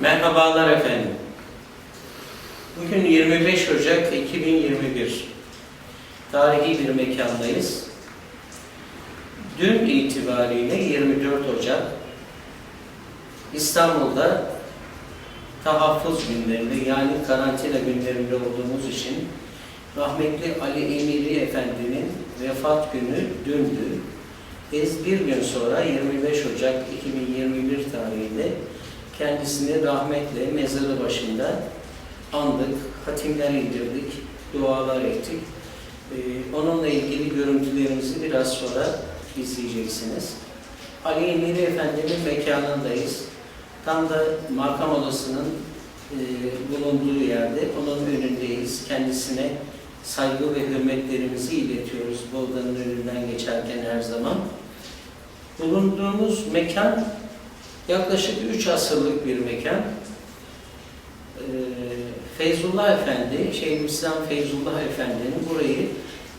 Merhabalar efendim. Bugün 25 Ocak 2021. Tarihi bir mekandayız. Dün itibariyle 24 Ocak İstanbul'da tahaffuz günlerinde yani karantina günlerinde olduğumuz için rahmetli Ali Emiri Efendi'nin vefat günü dündü. Biz bir gün sonra 25 Ocak 2021 tarihinde kendisini rahmetle mezarı başında andık, hatimler indirdik, dualar ettik. Ee, onunla ilgili görüntülerimizi biraz sonra izleyeceksiniz. Ali Emiri Efendi'nin mekanındayız. Tam da makam odasının e, bulunduğu yerde onun önündeyiz. Kendisine saygı ve hürmetlerimizi iletiyoruz bu odanın önünden geçerken her zaman. Bulunduğumuz mekan yaklaşık 3 asırlık bir mekan. Ee, Feyzullah Efendi, Şeyhülislam Feyzullah Efendi'nin burayı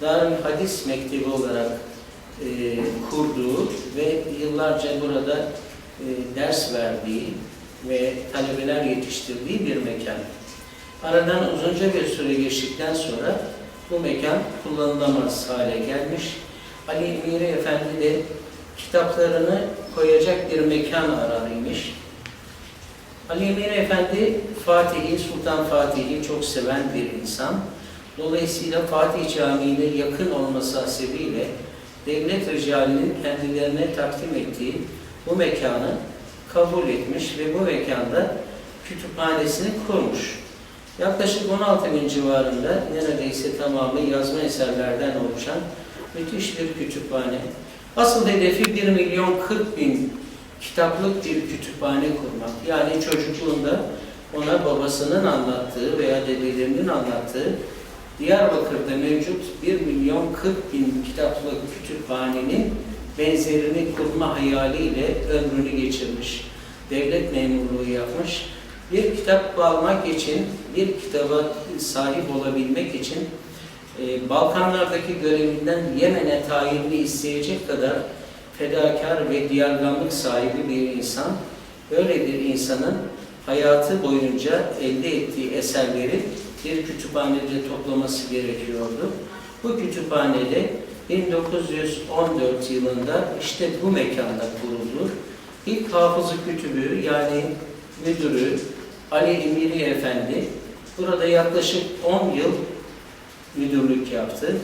Darül Hadis Mektebi olarak e, kurduğu ve yıllarca burada e, ders verdiği ve talebeler yetiştirdiği bir mekan. Aradan uzunca bir süre geçtikten sonra bu mekan kullanılamaz hale gelmiş. Ali Emiri Efendi de kitaplarını koyacak bir mekan ararıymış. Ali Emir Efendi Fatih'i, Sultan Fatih'i çok seven bir insan. Dolayısıyla Fatih Camii'ne yakın olması hasebiyle devlet ricalinin kendilerine takdim ettiği bu mekanı kabul etmiş ve bu mekanda kütüphanesini kurmuş. Yaklaşık 16 bin civarında neredeyse tamamı yazma eserlerden oluşan müthiş bir kütüphane. Asıl hedefi 1 milyon 40 bin kitaplık bir kütüphane kurmak. Yani çocukluğunda ona babasının anlattığı veya dedelerinin anlattığı Diyarbakır'da mevcut 1 milyon 40 bin kitaplık kütüphanenin benzerini kurma hayaliyle ömrünü geçirmiş. Devlet memurluğu yapmış. Bir kitap almak için, bir kitaba sahip olabilmek için e, Balkanlardaki görevinden Yemen'e tayinli isteyecek kadar fedakar ve diyarganlık sahibi bir insan. Böyle bir insanın hayatı boyunca elde ettiği eserleri bir kütüphanede toplaması gerekiyordu. Bu kütüphanede 1914 yılında işte bu mekanda kuruldu. İlk hafızı kütübü yani müdürü Ali Emiri Efendi burada yaklaşık 10 yıl müdürlük yaptı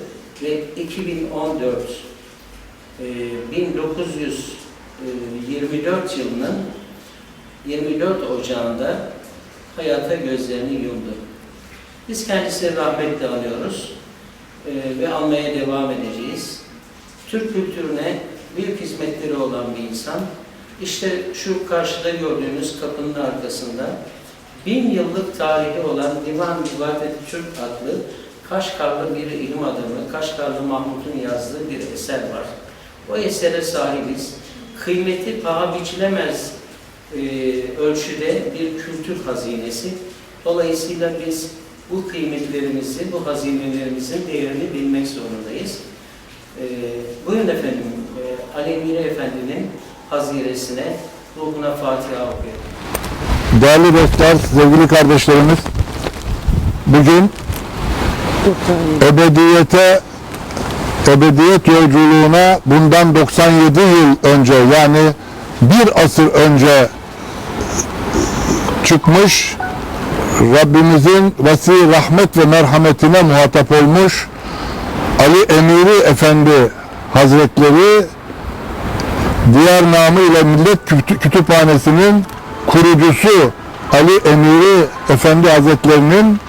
ve 2014 e, 1924 yılının 24 Ocağı'nda hayata gözlerini yumdu. Biz kendisini rahmetle anıyoruz e, ve almaya devam edeceğiz. Türk kültürüne büyük hizmetleri olan bir insan. İşte şu karşıda gördüğünüz kapının arkasında bin yıllık tarihi olan Divan İbadet Türk adlı Kaşgarlı bir ilim adamı, Kaşgarlı Mahmut'un yazdığı bir eser var. O esere sahibiz. Kıymeti paha biçilemez e, ölçüde bir kültür hazinesi. Dolayısıyla biz bu kıymetlerimizi, bu hazinelerimizin değerini bilmek zorundayız. E, buyurun efendim, e, Ali Emine Efendi'nin haziresine, ruhuna Fatiha okuyalım. Değerli dostlar, sevgili kardeşlerimiz, bugün ebediyete, ebediyet yolculuğuna bundan 97 yıl önce yani bir asır önce çıkmış, Rabbimizin vasi rahmet ve merhametine muhatap olmuş Ali Emiri Efendi Hazretleri diğer namıyla Millet Kütü- Kütüphanesi'nin kurucusu Ali Emiri Efendi Hazretlerinin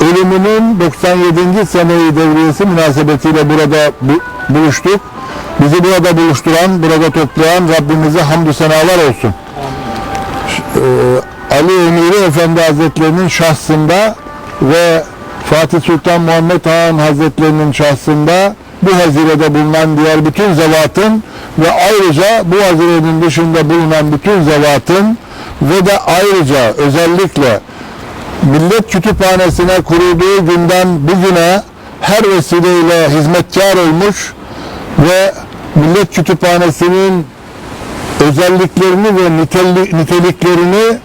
ölümünün 97. seneyi devriyesi münasebetiyle burada bu- buluştuk. Bizi burada buluşturan, burada toplayan Rabbimize hamdü senalar olsun. Ee, Ali Emiri Efendi Hazretlerinin şahsında ve Fatih Sultan Muhammed Han Hazretlerinin şahsında bu hazirede bulunan diğer bütün zevatın ve ayrıca bu hazirenin dışında bulunan bütün zevatın ve de ayrıca özellikle Millet Kütüphanesi'ne kurulduğu günden bugüne her vesileyle hizmetkar olmuş ve Millet Kütüphanesi'nin özelliklerini ve niteli- niteliklerini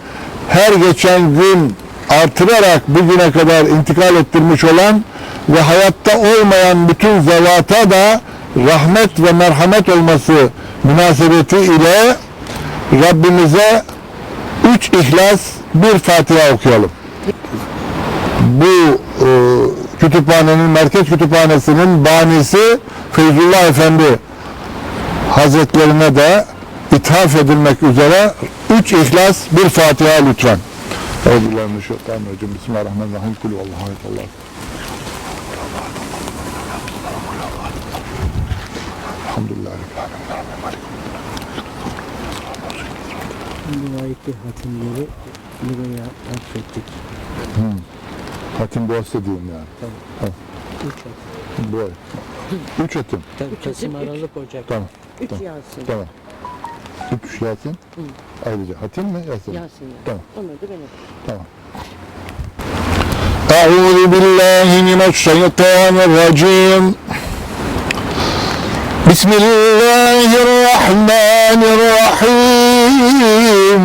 her geçen gün artırarak bugüne kadar intikal ettirmiş olan ve hayatta olmayan bütün zevata da rahmet ve merhamet olması münasebeti ile Rabbimize üç ihlas bir Fatiha okuyalım. Bu e, kütüphanenin, merkez kütüphanesinin banisi Feyzullah Efendi Hazretlerine de ithaf edilmek üzere üç ihlas bir Fatiha lütfen. Euzubillahimineşşeytanirracim. Bismillahirrahmanirrahim. Kulü Allahu ehad. Allah. Elhamdülillahi Rabbil alemin. Bu ayeti hatimleri buraya atfettik. Hatim duası diyeyim yani. Üç hatim. Bu ay. Üç hatim. Tabii Üç Kasım hatim, üç. Aralık Ocak. Tamam. Üç Tamam. Yasin. Tamam. Üç Yasin. Ayrıca hatim mi Yasin? Yasin. ya. Tamam. Onları da ben okuyayım. Tamam. أعوذ بالله من الشيطان الرجيم بسم الله الرحمن الرحيم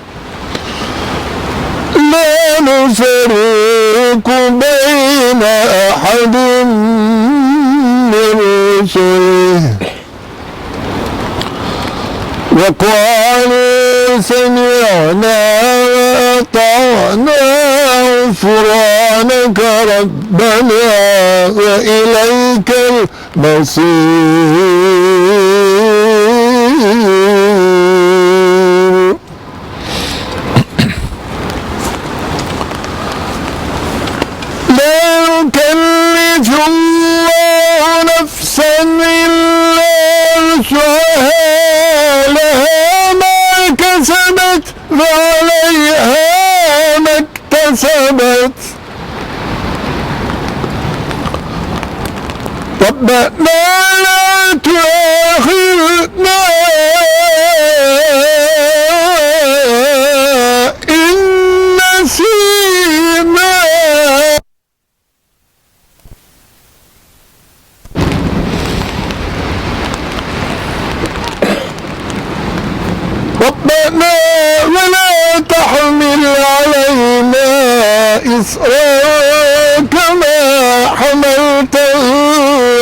نفرق بين أحد من رسله وقالوا سمعنا وأطعنا غفرانك ربنا وإليك المصير Lord.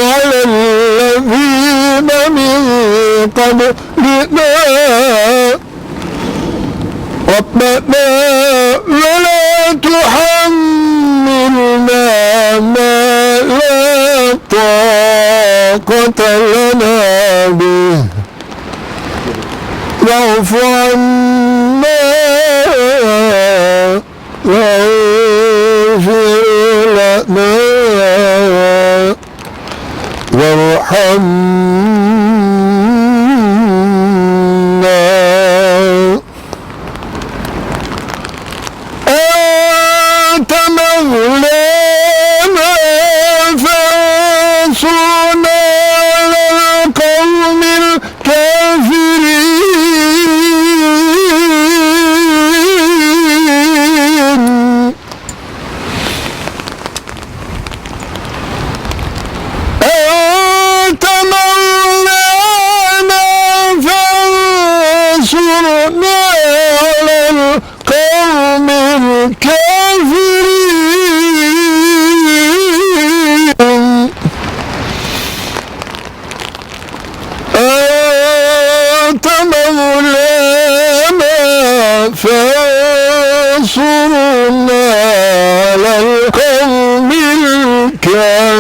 على الذين من قبلنا ربنا ولا تحملنا ما لا طاقة لنا به واعف عنا واغفر وارحمنا أنت مولانا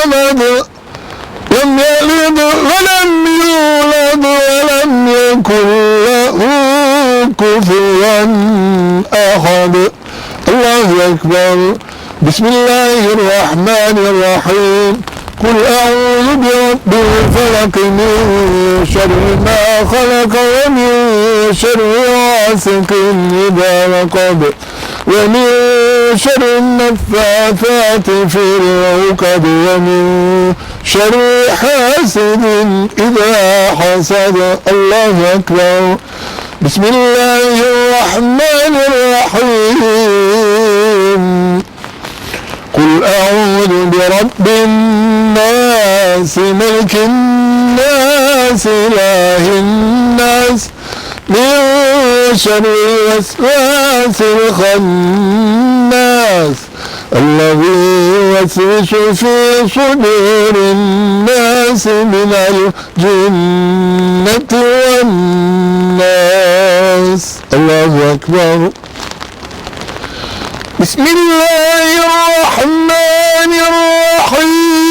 الصمد لم يلد ولم يولد ولم يكن له كفوا أحد الله أكبر بسم الله الرحمن الرحيم قل أعوذ برب الفلق من شر ما خلق ومن شر غاسق إذا وقب ومن شر النفاثات في العقد ومن شر حاسد إذا حسد. الله أكبر. بسم الله الرحمن الرحيم. قل أعوذ برب الناس ملك الناس إله الناس من شر الوسواس الخناس الذي يوسوس في صدور الناس من الجنة والناس. الله أكبر. بسم الله الرحمن الرحيم.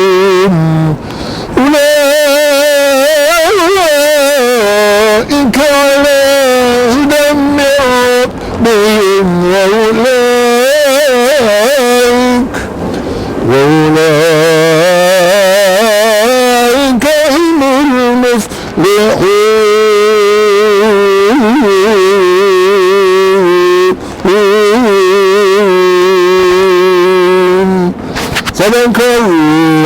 يوقنون أولئك على هدى من ربهم وأولئك وأولئك Sadakallahul Sadakallahu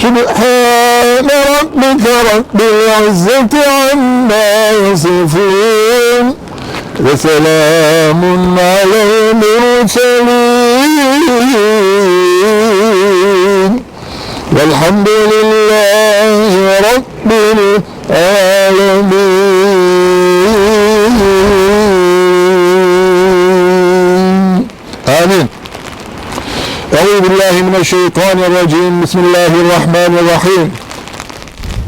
Subhan rabbike rabbil izzeti amma yasifun ve selamun aleyhi murselin velhamdülillah Amin. Euzu billahi mineşşeytanirracim. Bismillahirrahmanirrahim.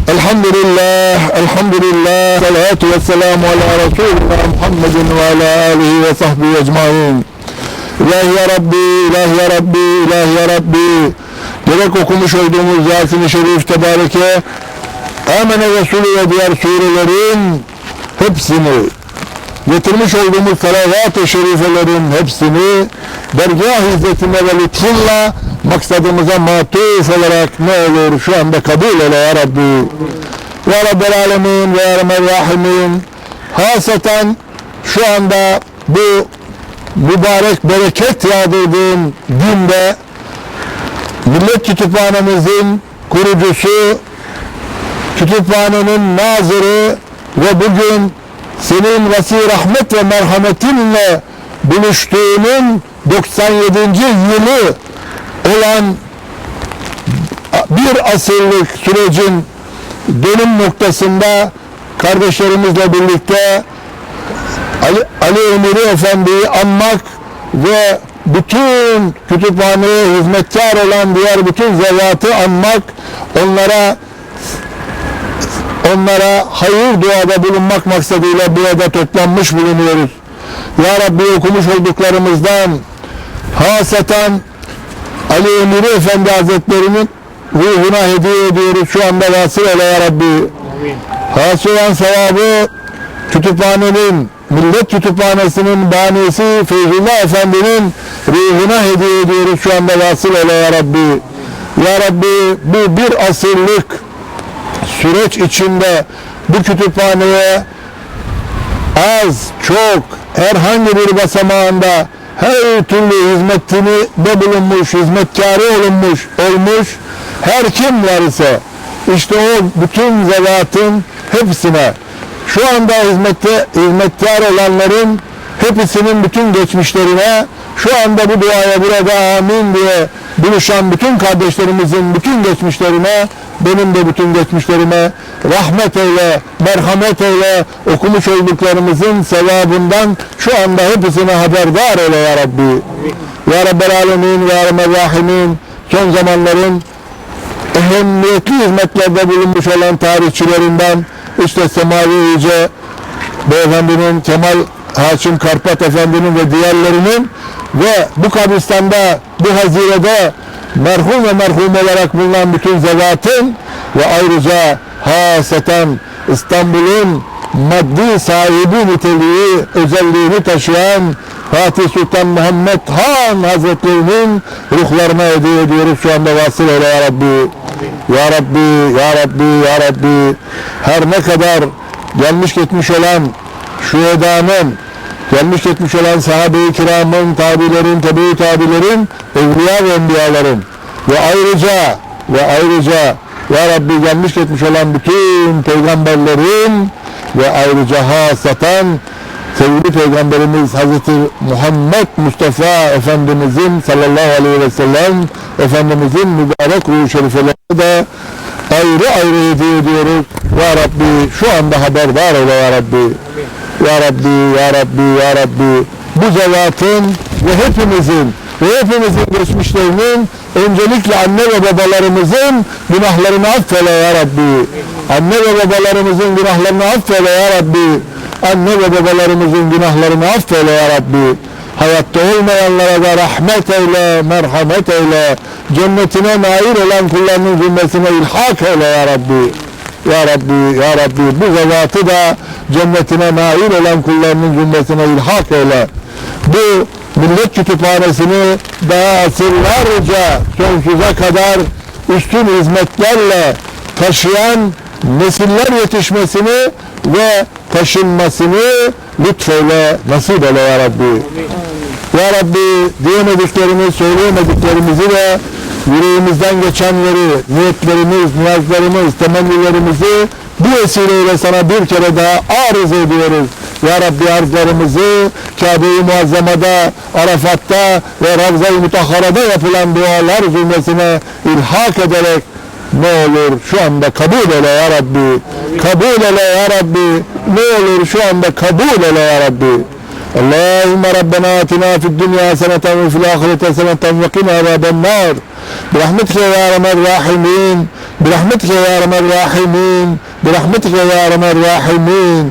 Elhamdülillah, elhamdülillah, salatu ve selamu ala Resulina Muhammedin ve ala alihi ve sahbihi ecmain. İlahi ya Rabbi, ilahi ya Rabbi, ilahi ya Rabbi. Gerek okumuş olduğumuz Yasin-i Şerif Tebareke, Amene Resulü ve diğer surelerin hepsini, getirmiş olduğumuz salavat-ı şerifelerin hepsini dergah hizmetine ve lütfunla maksadımıza matuf olarak ne olur şu anda kabul eyle ya Rabbi. Ya Rabbel Alemin ve Rabbel Rahimin hasaten şu anda bu mübarek bereket yağdırdığın günde Millet Kütüphanemizin kurucusu kütüphanenin nazırı ve bugün senin vasi rahmet ve merhametinle buluştuğunun 97. yılı olan bir asırlık sürecin dönüm noktasında kardeşlerimizle birlikte Ali, Ali Emiri Efendi'yi anmak ve bütün kütüphaneye hizmetkar olan diğer bütün zevatı anmak, onlara onlara hayır duada bulunmak maksadıyla burada toplanmış bulunuyoruz. Ya Rabbi okumuş olduklarımızdan hasaten Ali Emiri Efendi Hazretleri'nin ruhuna hediye ediyoruz şu anda vasıl eyle ya Rabbi. Hasıl olan sevabı kütüphanenin, millet kütüphanesinin banisi Feyzullah Efendi'nin ruhuna hediye ediyoruz şu anda vasıl eyle ya Rabbi. Ya Rabbi bu bir asırlık süreç içinde bu kütüphaneye az, çok, herhangi bir basamağında her türlü hizmetini de bulunmuş, hizmetkarı olunmuş, olmuş. Her kim var işte o bütün zevatın hepsine şu anda hizmette hizmetkar olanların hepsinin bütün geçmişlerine şu anda bu duaya burada amin diye buluşan bütün kardeşlerimizin bütün geçmişlerine benim de bütün geçmişlerime rahmet eyle, merhamet eyle, okumuş olduklarımızın sevabından şu anda hepsine haberdar eyle ya Rabbi. Ya Rabbel Alemin Ya Rabbel Rahimin son zamanların ehemmiyetli hizmetlerde bulunmuş olan tarihçilerinden işte Semavi Yüce Beyefendinin Kemal Haşim Karpat Efendi'nin ve diğerlerinin ve bu kabristanda bu hazirede merhum ve merhum olarak bulunan bütün zevatın ve ayrıca haseten İstanbul'un maddi sahibi niteliği, özelliğini taşıyan Fatih Sultan Muhammed Han Hazretlerinin ruhlarına hediye ediyoruz şu anda vasıl eyle ya Rabbi. Ya Rabbi, Ya Rabbi, Ya Rabbi her ne kadar gelmiş gitmiş olan şu edanın gelmiş gitmiş olan sahabe-i kiramın, tabilerin, tebe-i tabilerin, evliya ve enbiyaların ve ayrıca ve ayrıca Ya Rabbi gelmiş gitmiş olan bütün peygamberlerin ve ayrıca hasaten sevgili peygamberimiz Hazreti Muhammed Mustafa Efendimizin sallallahu aleyhi ve sellem Efendimizin mübarek ruhu şerifelerine de ayrı ayrı hediye ediyoruz. Ya Rabbi şu anda haberdar eyle ya Rabbi. Ya Rabbi, Ya Rabbi, Ya Rabbi bu zevatın ve hepimizin ve hepimizin geçmişlerinin öncelikle anne ve babalarımızın günahlarını affeyle ya Rabbi. Anne ve babalarımızın günahlarını affeyle ya Rabbi. Anne ve babalarımızın günahlarını affeyle ya Rabbi. Hayatta olmayanlara da rahmet eyle, merhamet eyle. Cennetine nail olan kullarının zümresine ilhak eyle ya Rabbi. Ya Rabbi, Ya Rabbi bu zevatı da cennetine nail olan kullarının zümresine ilhak eyle. Bu millet kütüphanesini daha asırlarca sonsuza kadar üstün hizmetlerle taşıyan nesiller yetişmesini ve taşınmasını lütfeyle, nasip eyle ya Rabbi. Ya Rabbi diyemediklerimiz, söyleyemediklerimizi de yüreğimizden geçenleri, niyetlerimiz, niyazlarımız, temennilerimizi bu vesileyle sana bir kere daha arız ediyoruz. Ya Rabbi arzlarımızı Kabe-i Muazzama'da, Arafat'ta ve Ravza-i Mutahhara'da yapılan dualar zümresine ilhak ederek ne olur şu anda kabul eyle ya Rabbi. Kabul eyle ya Rabbi. Ne olur şu anda kabul eyle ya Rabbi. اللهم ربنا آتنا في الدنيا حسنة وفي الآخرة حسنة وقنا عذاب النار. برحمتك يا أرحم الراحمين. برحمتك يا أرحم الراحمين. برحمتك يا أرحم الراحمين.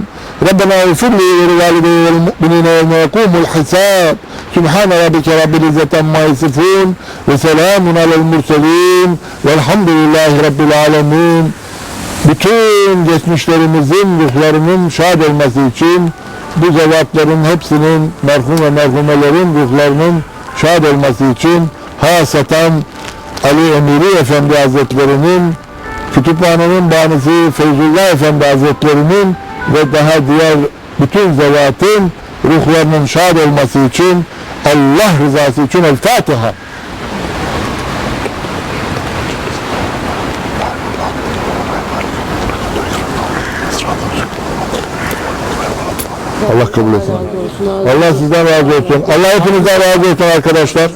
ربنا اغفر لي ولوالدي والمؤمنين يوم يقوم الحساب. سبحان ربك رب العزة عما يصفون وسلام على المرسلين والحمد لله رب العالمين. bütün geçmişlerimizin ruhlarının şad olması için bu zevatların hepsinin merhum ve merhumelerin ruhlarının şad olması için hasatan Ali Emiri Efendi Hazretleri'nin kütüphanenin banisi Feyzullah Efendi Hazretleri'nin ve daha diğer bütün zevatın ruhlarının şad olması için Allah rızası için El Fatiha. Allah kabul etsin. Allah sizden razı olsun. Allah hepinizden razı olsun arkadaşlar.